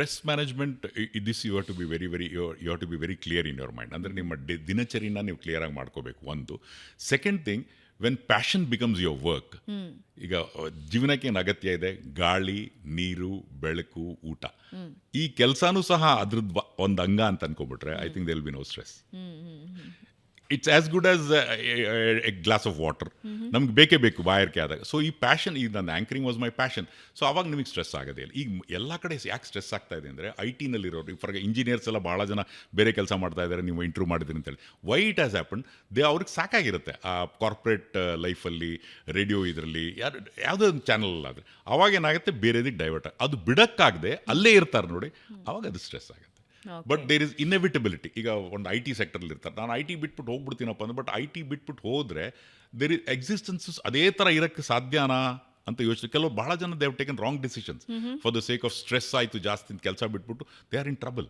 Stress management this you to be very very you to be very clear in your mind ಅಂದರೆ ನಿಮ್ಮ ಡಿ- ದಿನಚರಿನ ನೀವು clear ಆಗಿ ಮಾಡ್ಕೋಬೇಕು ಒಂದು. Second thing when passion becomes your work ಈಗ ಜೀವನಕ್ಕೆ ಏನು ಅಗತ್ಯ ಇದೆ? ಗಾಳಿ ನೀರು ಬೆಳಕು ಊಟ. ಈ ಕೆಲಸನೂ ಸಹ ಅದ್ರದ್ದು ಒಂದು ಅಂಗ ಅಂತ ಅನ್ಕೊಬಿಟ್ರೆ I think they'll be no stress it's as good as a glass of water ನಮ್ಗೆ ಬೇಕೇ ಬೇಕು ಬಾಯಾರಿಕೆ ಆದಾಗ. ಸೊ ಈ ಪ್ಯಾಷನ್ ಈಗ ನನ್ನ anchoring was my passion so ಅವಾಗ ನಿಮಗೆ ಸ್ಟ್ರೆಸ್ ಆಗೋದೇ ಇಲ್ಲ. ಈಗ ಎಲ್ಲ ಕಡೆ ಯಾಕೆ ಸ್ಟ್ರೆಸ್ ಆಗ್ತಾ ಇದೆ ಅಂದರೆ ಐ ಟಿನಲ್ಲಿರೋರು ಫಾರ್ ಇಂಜಿನಿಯರ್ಸ್ ಎಲ್ಲ ಭಾಳ ಜನ ಬೇರೆ ಕೆಲಸ ಮಾಡ್ತಾ ಇದ್ದಾರೆ ನೀವು ಇಂಟ್ರೂ ಮಾಡಿದ್ರಿ ಅಂತೇಳಿ why it has happen they ಅವ್ರಿಗೆ ಸಾಕಾಗಿರುತ್ತೆ. ಆ ಕಾರ್ಪೊರೇಟ್ ಲೈಫಲ್ಲಿ ರೇಡಿಯೋ ಇದರಲ್ಲಿ ಯಾರು ಯಾವುದೋ ಒಂದು ಚಾನಲ್ ಆದರೆ ಅವಾಗ ಏನಾಗುತ್ತೆ? ಬೇರೆದಿಗೆ ಡೈವರ್ಟ್ ಅದು ಬಿಡೋಕ್ಕಾಗದೆ ಅಲ್ಲೇ ಇರ್ತಾರೆ ನೋಡಿ. ಅವಾಗ ಅದು ಸ್ಟ್ರೆಸ್ ಆಗುತ್ತೆ. ಬಟ್ ದೇರ್ ಇಸ್ ಇನ್ಎವಿಟಬಿಲಿಟಿ ಈಗ ಒಂದು ಐ ಟಿ ಸೆಕ್ಟರ್ಲಿ ಇರ್ತಾರೆ. ನಾನು ಐ ಟಿ ಬಿಟ್ಬಿಟ್ಟು ಹೋಗ್ಬಿಡ್ತೀನಪ್ಪ ಅಂದ್ರೆ ಬಟ್ ಐ ಟಿ ಬಿಟ್ಬಿಟ್ಟು ಹೋದರೆ ದೇರ್ ಇಸ್ ಎಕ್ಸಿಸ್ಟೆನ್ಸಸ್ ಅದೇ ಥರ ಇರೋಕ್ಕೆ ಸಾಧ್ಯನಾ ಅಂತ ಯೋಚನೆ ಕೆಲವು ಬಹಳ ಜನ they've taken wrong decisions for the sake of stress ಆಯಿತು ಜಾಸ್ತಿ ಕೆಲಸ ಬಿಟ್ಬಿಟ್ಟು ದೇ ಆರ್ ಇನ್ ಟ್ರಬಲ್